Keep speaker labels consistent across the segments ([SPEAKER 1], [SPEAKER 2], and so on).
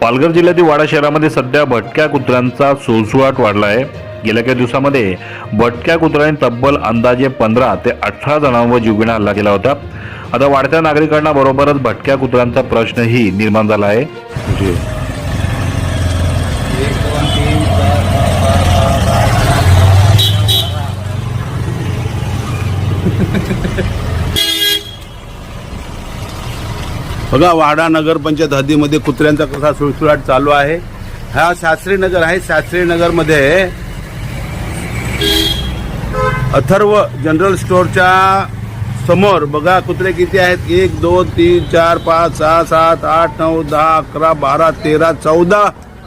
[SPEAKER 1] पालघर जिल्ह्यातील वाडा शहरामध्ये सध्या भटक्या कुत्र्यांचा सुळसुळाट वाढला आहे गेल्या काही दिवसामध्ये भटक्या कुत्र्यांनी तब्बल अंदाजे पंधरा ते अठरा जणांवर जीवघेणा हल्ला केला होता. आता वाढत्या नागरिकांना बरोबरच भटक्या कुत्र्यांचा प्रश्नही निर्माण झाला आहे
[SPEAKER 2] एक दोन तीन चार पाच सहा सात आठ
[SPEAKER 3] बघा वाडा नगरपंचायत हद्दीमध्ये कुत्र्यांचा कसा सुळसुळाट चालू आहे. हा शास्त्री नगर आहे. शास्त्री नगरमध्ये अथर्व जनरल स्टोअरच्या समोर बघा कुत्रे किती आहेत? एक दोन तीन चार पाच सहा सात आठ नऊ दहा अकरा बारा तेरा चौदा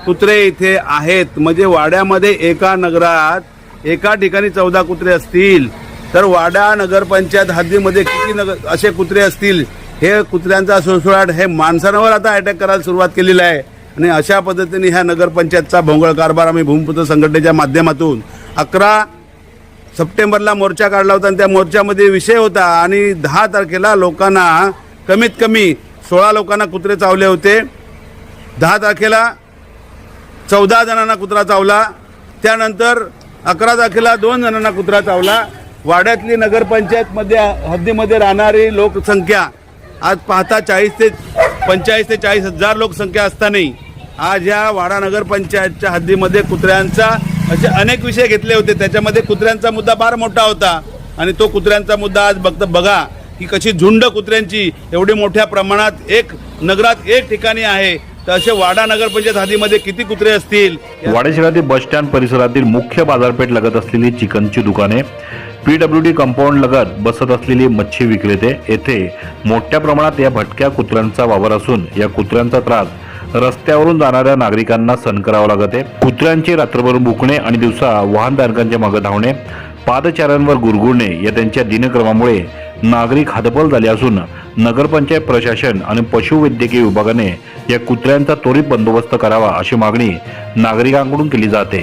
[SPEAKER 3] कुत्रे इथे आहेत. म्हणजे वाड्यामध्ये एका नगरात एका ठिकाणी चौदा कुत्रे असतील. तर वाडा नगरपंचायत हद्दीमध्ये किती नगर असे कुत्रे असतील? हे कुत्र्यांचा सुळसुळाट हे माणसांवर आता अटॅक करायला सुरुवात केलेली आहे. आणि अशा पद्धतीने ह्या नगरपंचायतचा भोंगळ कारभार आम्ही भूमिपुत्र संघटनेच्या माध्यमातून अकरा सप्टेंबरला मोर्चा काढला होता आणि त्या मोर्चामध्ये विषय होता. आणि दहा तारखेला लोकांना कमीत कमी सोळा लोकांना कुत्रे चावले होते. दहा तारखेला चौदा जणांना कुत्रा चावला. त्यानंतर अकरा तारखेला दोन जणांना कुत्रा चावला. वाड्यातली नगरपंचायतमध्ये हद्दीमध्ये राहणारी लोकसंख्या आज पाहता चाळीस ते पंचेचाळीस ते चाळीस हजार लोकसंख्या असतानाही आज ह्या वाडा नगरपंचायतच्या हद्दीमध्ये कुत्र्यांचा असे अनेक विषय घेतले होते. त्याच्यामध्ये कुत्र्यांचा मुद्दा फार मोठा होता. आणि तो कुत्र्यांचा मुद्दा आज बघता बघा की कशी झुंड कुत्र्यांची एवढी मोठ्या प्रमाणात एक नगरात एक ठिकाणी आहे. तर असे वाडा नगरपंचायत हद्दीमध्ये किती कुत्रे असतील?
[SPEAKER 1] वाडा शहरातील बस स्टँड परिसरातील मुख्य बाजारपेठ लगत असलेली चिकनची दुकाने पीडब्ल्यू डी कंपाऊंड लगत बसत असलेली मच्छी विक्रेते येथे मोठ्या प्रमाणात या भटक्या कुत्र्यांचा वावर असून या कुत्र्यांचा त्रास रस्त्यावरून जाणाऱ्या नागरिकांना सहन करावा लागत आहे. कुत्र्यांचे रात्रभर बुकणे आणि दिवसा वाहनधारकांच्या मागे धावणे पादचाऱ्यांवर गुरगुरणे या त्यांच्या दिनक्रमामुळे नागरिक हतबल झाले असून नगरपंचायत प्रशासन आणि पशुवैद्यकीय विभागाने या कुत्र्यांचा त्वरित बंदोबस्त करावा अशी मागणी नागरिकांकडून केली जाते.